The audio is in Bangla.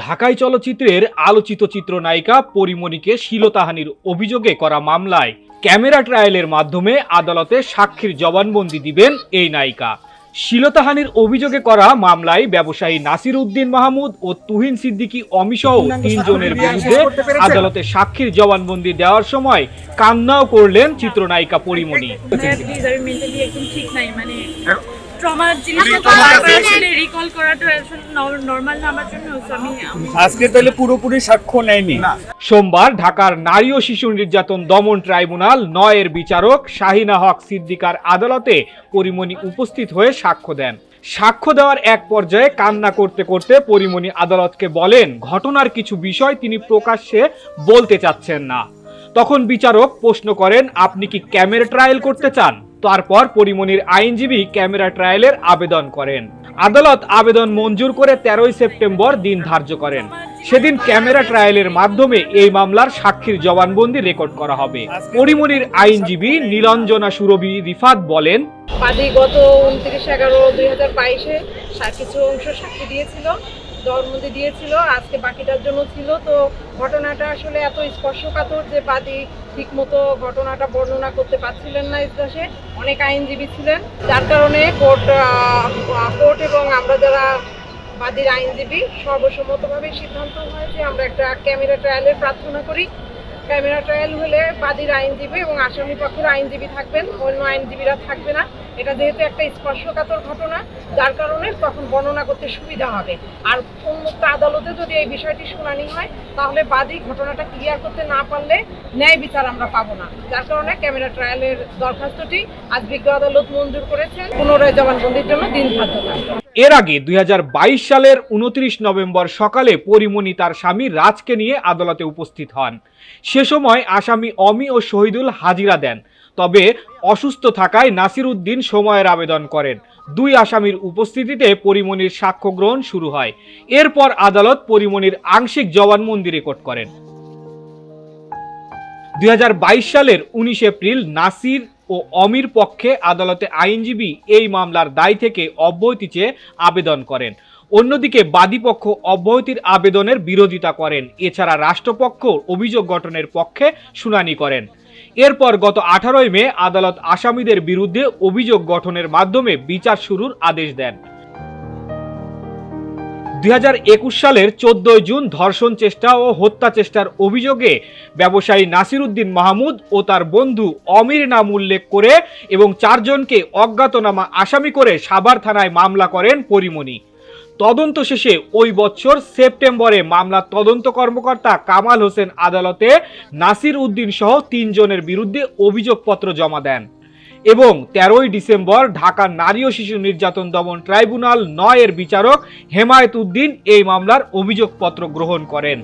ঢাকাই চলচ্চিত্রের আলোচিত চিত্রনায়িকা পরিমণিকে শিলতাহানির অভিযোগে করা মামলায় ক্যামেরা ট্রায়ালের মাধ্যমে আদালতে সাক্ষীর জবানবন্দি দিবেন এই নায়িকা। শিলতাহানির অভিযোগে করা মামলায় ব্যবসায়ী নাসির উদ্দিন মাহমুদ ও তুহিন সিদ্দিকী অমিসহ তিনজনের বিরুদ্ধে আদালতে সাক্ষীর জবানবন্দি দেওয়ার সময় কান্নাও করলেন চিত্রনায়িকা পরিমণি। ট্রমার জিনিসটা রিকল করাটা না আমার জন্য আমি- আজকে তাহলে পুরোপুরি সাক্ষ্য নেয়নি। সোমবার ঢাকার নারী ও শিশু নির্যাতন দমন ট্রাইব্যুনাল নয়ের বিচারক শাহিনা হক সিদ্দিকার আদালতে পরিমণি উপস্থিত হয়ে সাক্ষ্য দেন। সাক্ষ্য দেওয়ার এক পর্যায়ে কান্না করতে করতে পরিমণি আদালতকে বলেন ঘটনার কিছু বিষয় তিনি প্রকাশ্যে বলতে চাচ্ছেন না। তখন বিচারক প্রশ্ন করেন আপনি কি ক্যামেরা ট্রায়াল করতে চান? তারপর পরিমণির আইনজীবী ক্যামেরা ট্রায়ালের আবেদন করেন। আদালত আবেদন মঞ্জুর করে তেরোই সেপ্টেম্বর দিন ধার্য করেন। সেদিন ক্যামেরা ট্রায়ালের মাধ্যমে এই মামলার সাক্ষীর জবানবন্দি রেকর্ড করা হবে। পরিমণির আইনজীবী নীলঞ্জনা সুরভি রিফাত বলেন, বাদী গত উনত্রিশ এগারো দুই হাজার বাইশে কিছু অংশ সাক্ষী দিয়েছিল। জবানবন্দি দিয়েছিল, আজকে বাকিটার জন্য ছিল। তো ঘটনাটা আসলে এত স্পর্শকাতর যে বাদী ঠিকমতো ঘটনাটা বর্ণনা করতে পারছিলেন না ইতিহাসে অনেক আইনজীবী ছিলেন। যার কারণে কোর্ট কোর্ট এবং আমরা যারা বাদীর আইনজীবী সর্বসম্মতভাবে সিদ্ধান্ত হয় যে আমরা একটা ক্যামেরা ট্রায়ালের প্রার্থনা করি। ক্যামেরা ট্রায়াল হলে বাদীর আইনজীবী এবং আসামি পক্ষের আইনজীবী থাকবেন, অন্য আইনজীবীরা থাকবে না। এটা যেহেতু একটা স্পর্শকাতর ঘটনা, যার কারণে তখন বর্ণনা করতে সুবিধা হবে। আর উন্মুক্ত আদালতে যদি এই বিষয়টি শুনানি হয়, তাহলে বাদী ঘটনাটা ক্লিয়ার করতে না পারলে ন্যায় বিচার আমরা পাবো না। যার কারণে ক্যামেরা ট্রায়ালের দরখাস্তটি আজ বিজ্ঞ আদালত মঞ্জুর করেছেন। পুনরায় জবানবন্দির জন্য দিন ধার্য এর আগে দুই হাজার বাইশ সালের উনত্রিশ নভেম্বর সকালে পরিমণি তার স্বামী রাজকে নিয়ে আদালতে উপস্থিত হন। সে সময় আসামি অমি ও শহীদুল হাজিরা দেন। তবে অসুস্থ থাকায় নাসির উদ্দিন সময়ের আবেদন করেন। দুই আসামির উপস্থিতিতে পরিমণির সাক্ষ্য গ্রহণ শুরু হয়। এরপর আদালত পরিমণির আংশিক জবানবন্দি রেকর্ড করেন। দুই হাজার বাইশ সালের উনিশ এপ্রিল নাসির ও অমির পক্ষে আদালতে আইনজীবী এই মামলার দায় থেকে অব্যাহতি চেয়ে আবেদন করেন। অন্যদিকে বাদীপক্ষ অব্যাহতির আবেদনের বিরোধিতা করেন। এছাড়া রাষ্ট্রপক্ষ অভিযোগ গঠনের পক্ষে শুনানি করেন। এরপর গত আঠারোই মে আদালত আসামিদের বিরুদ্ধে অভিযোগ গঠনের মাধ্যমে বিচার শুরুর আদেশ দেন। দুই হাজার একুশ সালের চোদ্দই জুন ধর্ষণ চেষ্টা ও হত্যা চেষ্টার অভিযোগে ব্যবসায়ী নাসির উদ্দিন মাহমুদ ও তার বন্ধু অমির নাম উল্লেখ করে এবং চারজনকে অজ্ঞাতনামা আসামি করে সাভার থানায় মামলা করেন পরিমণি। তদন্ত শেষে ওই বছর সেপ্টেম্বরে মামলার তদন্ত কর্মকর্তা কামাল হোসেন আদালতে নাসির উদ্দিন সহ তিনজনের বিরুদ্ধে অভিযোগপত্র জমা দেন। এবং তেরোই ডিসেম্বর ঢাকা নারী ও শিশু নির্যাতন দমন ট্রাইব্যুনাল নয়ের বিচারক হেমায়েত উদ্দিন এই মামলার অভিযোগপত্র গ্রহণ করেন।